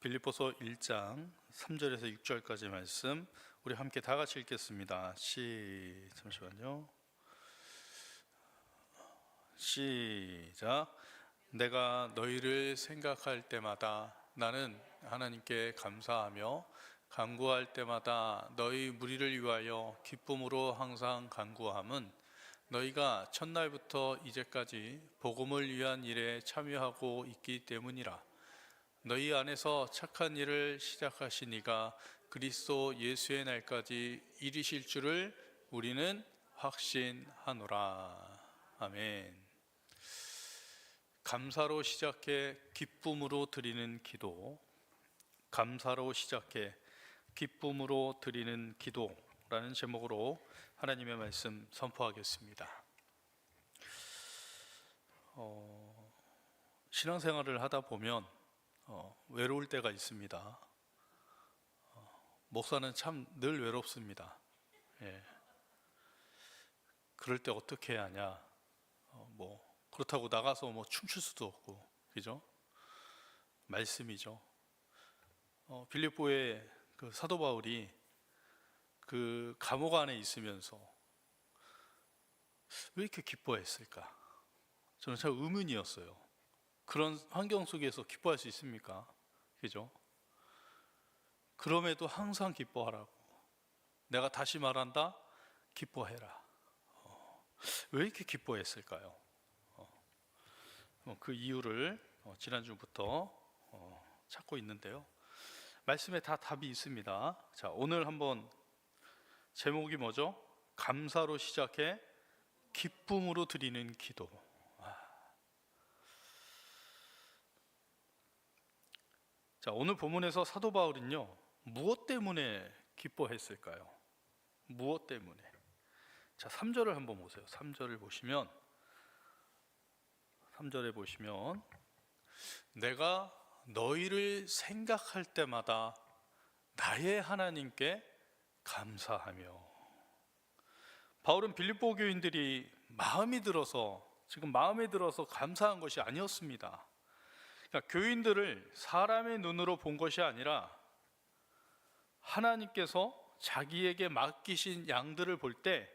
빌립보서 1장 3절에서 6절까지 말씀 우리 함께 다 같이 읽겠습니다. 시 잠시만요. 시작. 내가 너희를 생각할 때마다 나는 하나님께 감사하며 간구할 때마다 너희 무리를 위하여 기쁨으로 항상 간구함은 너희가 첫날부터 이제까지 복음을 위한 일에 참여하고 있기 때문이라. 너희 안에서 착한 일을 시작하신 이가 그리스도 예수의 날까지 이르실 줄을 우리는 확신하노라. 아멘. 감사로 시작해 기쁨으로 드리는 기도. 감사로 시작해 기쁨으로 드리는 기도라는 제목으로 하나님의 말씀 선포하겠습니다. 어, 신앙생활을 하다 보면 어, 외로울 때가 있습니다. 어, 목사는 참 늘 외롭습니다. 예. 그럴 때 어떻게 해야 하냐? 어, 뭐 그렇다고 나가서 뭐 춤출 수도 없고, 그죠? 말씀이죠. 어, 빌립보의 그 사도 바울이 그 감옥 안에 있으면서 왜 이렇게 기뻐했을까? 저는 참 의문이었어요. 그런 환경 속에서 기뻐할 수 있습니까? 그죠? 그럼에도 항상 기뻐하라고. 내가 다시 말한다. 기뻐해라. 어, 왜 이렇게 기뻐했을까요? 어, 어, 그 이유를 어, 지난주부터 어, 찾고 있는데요. 말씀에 다 답이 있습니다. 자, 오늘 한번 제목이 뭐죠? 감사로 시작해 기쁨으로 드리는 기도. 자, 오늘 본문에서 사도 바울은요, 무엇 때문에 기뻐했을까요? 무엇 때문에? 자, 3절을 한번 보세요. 3절을 보시면 3절에 보시면 내가 너희를 생각할 때마다 나의 하나님께 감사하며 바울은 빌립보 교인들이 마음이 들어서 지금 마음에 들어서 감사한 것이 아니었습니다. 그러니까 교인들을 사람의 눈으로 본 것이 아니라 하나님께서 자기에게 맡기신 양들을 볼 때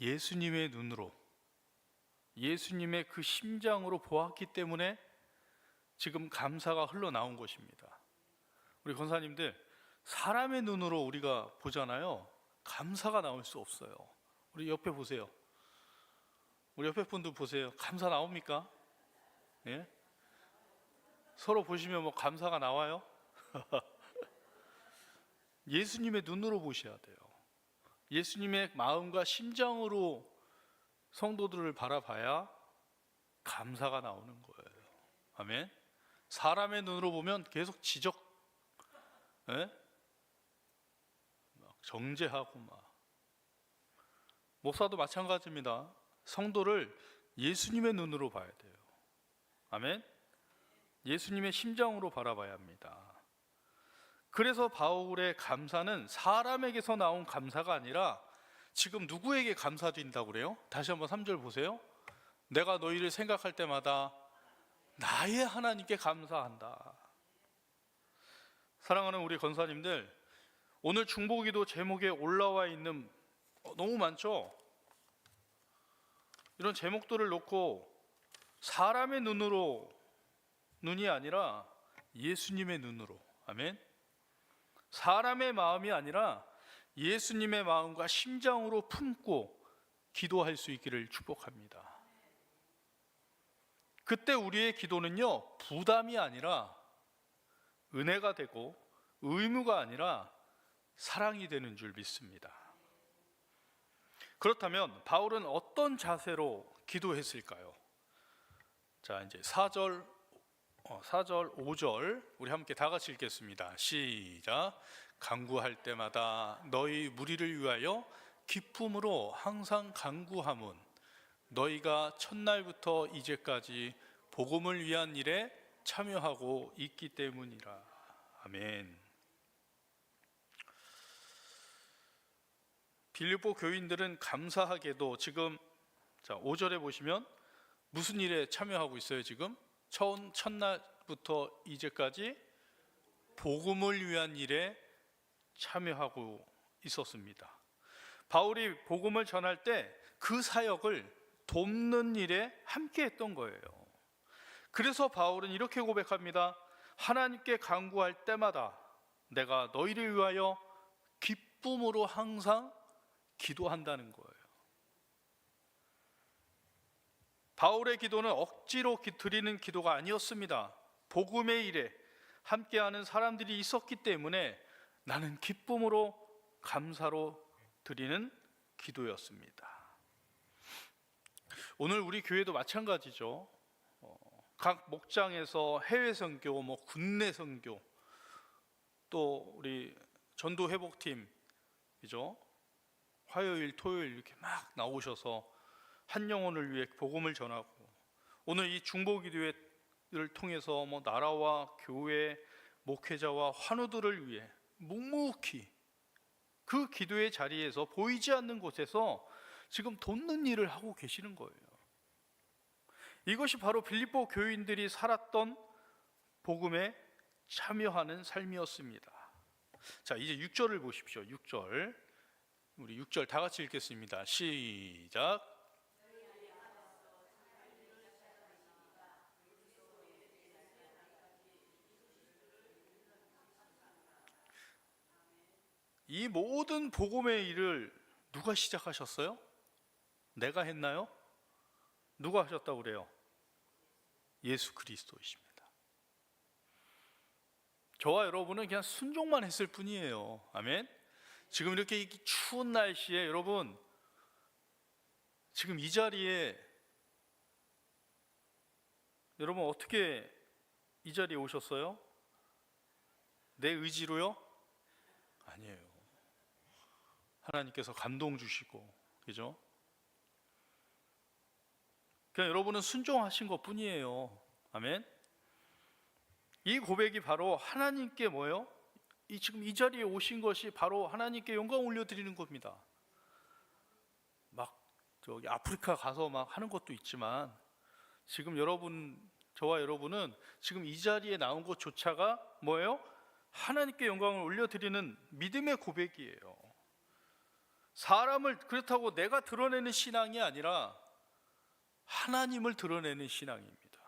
예수님의 눈으로 예수님의 그 심장으로 보았기 때문에 지금 감사가 흘러나온 것입니다. 우리 권사님들 사람의 눈으로 우리가 보잖아요. 감사가 나올 수 없어요. 우리 옆에 보세요. 우리 옆에 분도 보세요. 감사 나옵니까? 예? 서로 보시면 뭐 감사가 나와요? 예수님의 눈으로 보셔야 돼요. 예수님의 마음과 심장으로 성도들을 바라봐야 감사가 나오는 거예요. 아멘. 사람의 눈으로 보면 계속 지적, 예? 막 정죄하고 막. 목사도 마찬가지입니다. 성도를 예수님의 눈으로 봐야 돼요. 아멘. 예수님의 심장으로 바라봐야 합니다. 그래서 바울의 감사는 사람에게서 나온 감사가 아니라 지금 누구에게 감사드린다고 그래요? 다시 한번 3절 보세요. 내가 너희를 생각할 때마다 나의 하나님께 감사한다. 사랑하는 우리 권사님들, 오늘 중보기도 제목에 올라와 있는 어, 너무 많죠? 이런 제목들을 놓고 사람의 눈으로 눈이 아니라 예수님의 눈으로 아멘. 사람의 마음이 아니라 예수님의 마음과 심장으로 품고 기도할 수 있기를 축복합니다. 그때 우리의 기도는요, 부담이 아니라 은혜가 되고 의무가 아니라 사랑이 되는 줄 믿습니다. 그렇다면 바울은 어떤 자세로 기도했을까요? 자, 이제 4절 4절, 5절 우리 함께 다 같이 읽겠습니다. 시작. 간구할 때마다 너희 무리를 위하여 기쁨으로 항상 간구함은 너희가 첫날부터 이제까지 복음을 위한 일에 참여하고 있기 때문이라. 아멘. 빌립보 교인들은 감사하게도 지금 자, 5절에 보시면 무슨 일에 참여하고 있어요, 지금? 첫, 첫날 시작부터 이제까지 복음을 위한 일에 참여하고 있었습니다. 바울이 복음을 전할 때 그 사역을 돕는 일에 함께 했던 거예요. 그래서 바울은 이렇게 고백합니다. 하나님께 간구할 때마다 내가 너희를 위하여 기쁨으로 항상 기도한다는 거예요. 바울의 기도는 억지로 기- 드리는 기도가 아니었습니다. 복음의 일에 함께하는 사람들이 있었기 때문에 나는 기쁨으로 감사로 드리는 기도였습니다. 오늘 우리 교회도 마찬가지죠. 어, 각 목장에서 해외 선교, 뭐 국내 선교, 또 우리 전도 회복팀, 그죠? 화요일, 토요일 이렇게 막 나오셔서 한 영혼을 위해 복음을 전하고 오늘 이 중보 기도회를 통해서 뭐 나라와 교회, 목회자와 환우들을 위해 묵묵히 그 기도의 자리에서 보이지 않는 곳에서 지금 돕는 일을 하고 계시는 거예요. 이것이 바로 빌립보 교인들이 살았던 복음에 참여하는 삶이었습니다. 자, 이제 6절을 보십시오. 6절. 우리 6절 다 같이 읽겠습니다. 시작. 이 모든 복음의 일을 누가 시작하셨어요? 내가 했나요? 누가 하셨다고 그래요? 예수 그리스도이십니다. 저와 여러분은 그냥 순종만 했을 뿐이에요. 아멘. 지금 이렇게 이 추운 날씨에 여러분 지금 이 자리에 여러분 어떻게 이 자리에 오셨어요? 내 의지로요? 아니에요. 하나님께서 감동 주시고 그죠? 그냥 여러분은 순종하신 것 뿐이에요. 아멘. 이 고백이 바로 하나님께 뭐예요? 이 지금 이 자리에 오신 것이 바로 하나님께 영광 올려드리는 겁니다. 막 저기 아프리카 가서 막 하는 것도 있지만 지금 여러분 저와 여러분은 지금 이 자리에 나온 것조차가 뭐예요? 하나님께 영광을 올려드리는 믿음의 고백이에요. 사람을 그렇다고 내가 드러내는 신앙이 아니라 하나님을 드러내는 신앙입니다.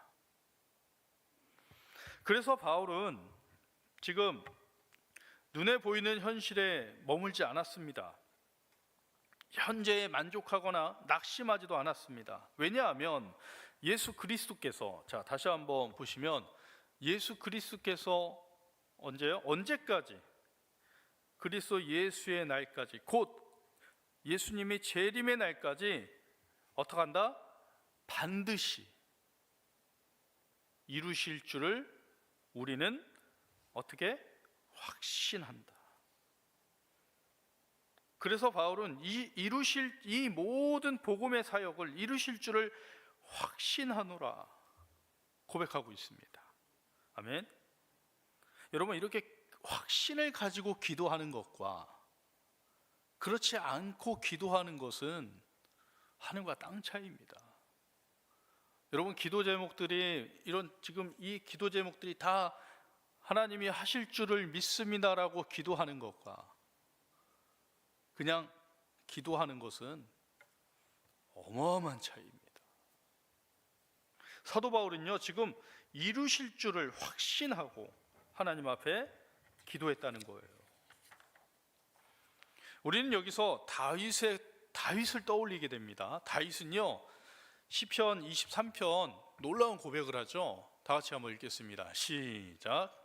그래서 바울은 지금 눈에 보이는 현실에 머물지 않았습니다. 현재에 만족하거나 낙심하지도 않았습니다. 왜냐하면 예수 그리스도께서 자 다시 한번 보시면 예수 그리스도께서 언제요? 언제까지? 그리스도 예수의 날까지 곧 예수님의 재림의 날까지 어떻게 한다? 반드시 이루실 줄을 우리는 어떻게 확신한다. 그래서 바울은 이 이루실 이 모든 복음의 사역을 이루실 줄을 확신하노라 고백하고 있습니다. 아멘. 여러분 이렇게 확신을 가지고 기도하는 것과 그렇지 않고 기도하는 것은 하늘과 땅 차이입니다. 여러분 기도 제목들이 이런 지금 이 기도 제목들이 다 하나님이 하실 줄을 믿습니다라고 기도하는 것과 그냥 기도하는 것은 어마어마한 차이입니다. 사도 바울은요 지금 이루실 줄을 확신하고 하나님 앞에 기도했다는 거예요. 우리는 여기서 다윗의 다윗을 떠올리게 됩니다. 다윗은요 시편 23편 놀라운 고백을 하죠. 다 같이 한번 읽겠습니다. 시작.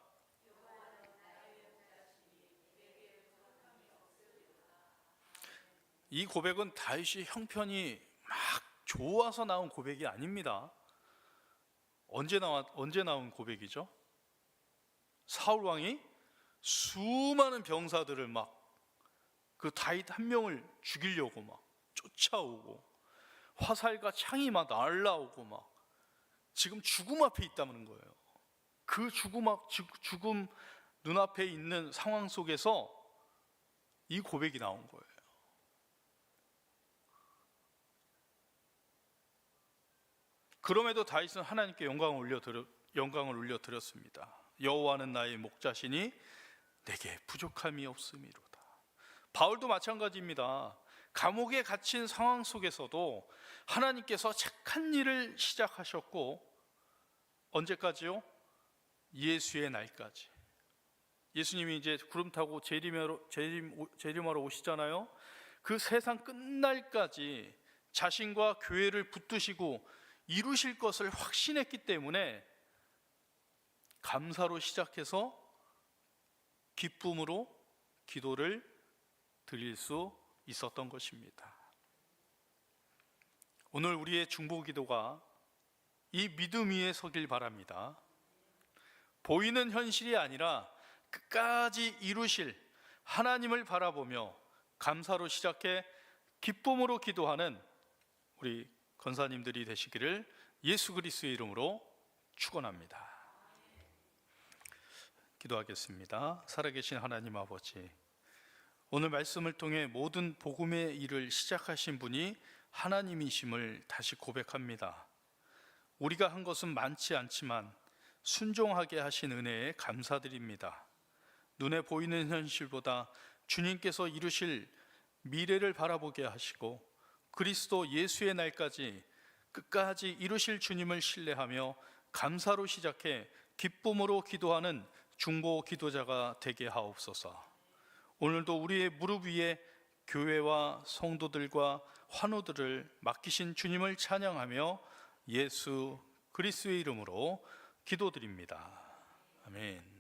이 고백은 다윗이 형편이 막 좋아서 나온 고백이 아닙니다. 언제 나와 언제 나온 고백이죠? 사울 왕이 수많은 병사들을 막 그 다윗 한 명을 죽이려고 막 쫓아오고 화살과 창이 막 날라오고 막 지금 죽음 앞에 있다는 거예요. 그 죽음 앞 죽- 죽음 눈앞에 있는 상황 속에서 이 고백이 나온 거예요. 그럼에도 다윗은 하나님께 영광을 올려 영광을 올려 드렸습니다. 여호와는 나의 목자시니 내게 부족함이 없음이로다. 바울도 마찬가지입니다. 감옥에 갇힌 상황 속에서도 하나님께서 착한 일을 시작하셨고 언제까지요? 예수의 날까지. 예수님이 이제 구름 타고 재림하러, 재림, 재림하러 오시잖아요. 그 세상 끝날까지 자신과 교회를 붙드시고 이루실 것을 확신했기 때문에 감사로 시작해서 기쁨으로 기도를 드릴 수 있었던 것입니다. 오늘 우리의 중보 기도가 이 믿음 위에 서길 바랍니다. 보이는 현실이 아니라 끝까지 이루실 하나님을 바라보며 감사로 시작해 기쁨으로 기도하는 우리 권사님들이 되시기를 예수 그리스도의 이름으로 축원합니다. 기도하겠습니다. 살아계신 하나님 아버지, 오늘 말씀을 통해 모든 복음의 일을 시작하신 분이 하나님이심을 다시 고백합니다. 우리가 한 것은 많지 않지만 순종하게 하신 은혜에 감사드립니다. 눈에 보이는 현실보다 주님께서 이루실 미래를 바라보게 하시고 그리스도 예수의 날까지 끝까지 이루실 주님을 신뢰하며 감사로 시작해 기쁨으로 기도하는 중보 기도자가 되게 하옵소서. 오늘도 우리의 무릎 위에 교회와 성도들과 환우들을 맡기신 주님을 찬양하며 예수 그리스도의 이름으로 기도드립니다. 아멘.